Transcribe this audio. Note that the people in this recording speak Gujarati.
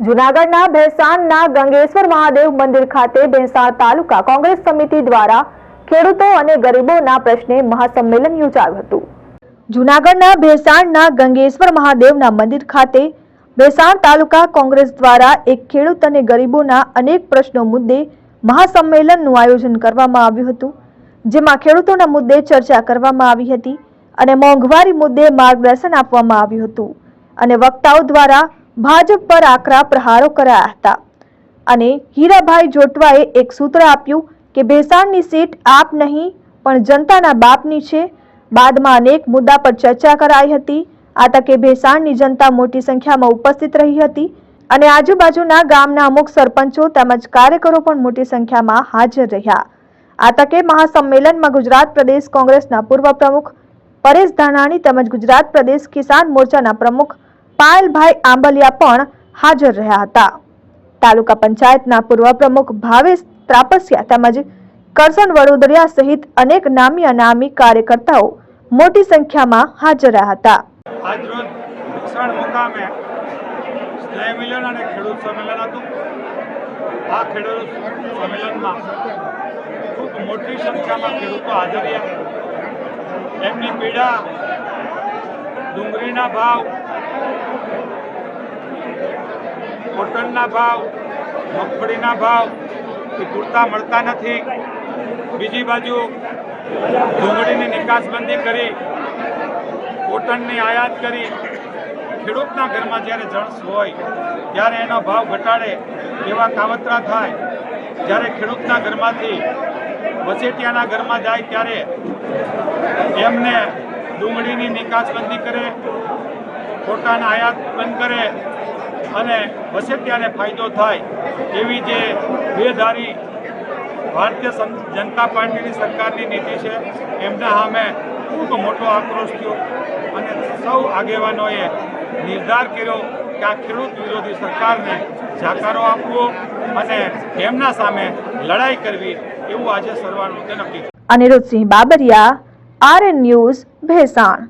જુનાગઢના ભેસાણના ગંગેશ્વર મહાદેવ મંદિર ખાતે ભેસાણ તાલુકા કોંગ્રેસ સમિતિ દ્વારા ખેડૂતો અને ગરીબોના પ્રશ્ને મહાસંમેલન યોજાયું હતું. જુનાગઢના ભેસાણના ગંગેશ્વર મહાદેવના મંદિર ખાતે ભેસાણ તાલુકા કોંગ્રેસ દ્વારા એક ખેડૂત અને ગરીબોના અનેક પ્રશ્નો મુદ્દે મહાસંમેલનનું આયોજન કરવામાં આવ્યું હતું, જેમાં ખેડૂતોના મુદ્દે ચર્ચા કરવામાં આવી હતી અને મોંઘવારી મુદ્દે માર્ગદર્શન આપવામાં આવ્યું હતું અને વક્તાઓ દ્વારા ભાજપ પર આકરા પ્રહારો કરાયા હતા. અને હીરાભાઈ જોટવાએ એક સૂત્ર આપ્યું કે ભેસાણની સીટ આપ નહીં, પણ જનતાના બાપની છે. બાદમાં અનેક મુદ્દા પર ચર્ચા કરાઈ હતી. આ તકે ભેસાણની જનતા મોટી સંખ્યામાં ઉપસ્થિત રહી હતી અને આજુબાજુના ગામના અમુક સરપંચો તેમજ કાર્યકરો પણ મોટી સંખ્યામાં હાજર રહ્યા. આ તકે મહાસંમેલનમાં ગુજરાત પ્રદેશ કોંગ્રેસના પૂર્વ પ્રમુખ પરેશ ધાનાણી તેમજ ગુજરાત પ્રદેશ કિસાન મોરચાના પ્રમુખ પાયલભાઈ આંબલિયા પણ હાજર રહ્યા હતા. તાલુકા પંચાયતના પૂર્વ પ્રમુખ ભાવેશ ત્રાપસિયા તેમજ કરસન વડોદરિયા સહિત અનેક નામી અનામી કાર્યકર્તાઓ મોટી સંખ્યામાં હાજર રહ્યા હતા. ડુંગળીના ભાવ કોટનના ભાવ, મગફળીના ભાવ એ પૂરતા મળતા નથી. બીજી બાજુ ડુંગળીની નિકાસબંધી કરી, કોટનની આયાત કરી, ખેડૂતના ઘરમાં જ્યારે જણસ હોય, ત્યારે એનો ભાવ ઘટાડે એવા કાવતરા થાય. જ્યારે ખેડૂતના ઘરમાંથી વસેટિયાના ઘરમાં જાય, ત્યારે એમને ડુંગળીની નિકાસબંધી કરે કોટાના આયાત બંધ કરે અને વસેટિયાને ફાયદો થાય એવી જે બેધારી ભારતીય જનતા પાર્ટીની સરકારની નીતિ છે, એમના સામે ખૂબ મોટો આક્રોશ થયો અને સૌ આગેવાનોએ નિર્ધાર કર્યો કે આ ખેડૂત વિરોધી સરકારને જાકારો આપવો અને એમના સામે લડાઈ કરવી એવું આજે સર્વાનુમતે નક્કી. Aniruddhsinh Babariya RN news Bhesan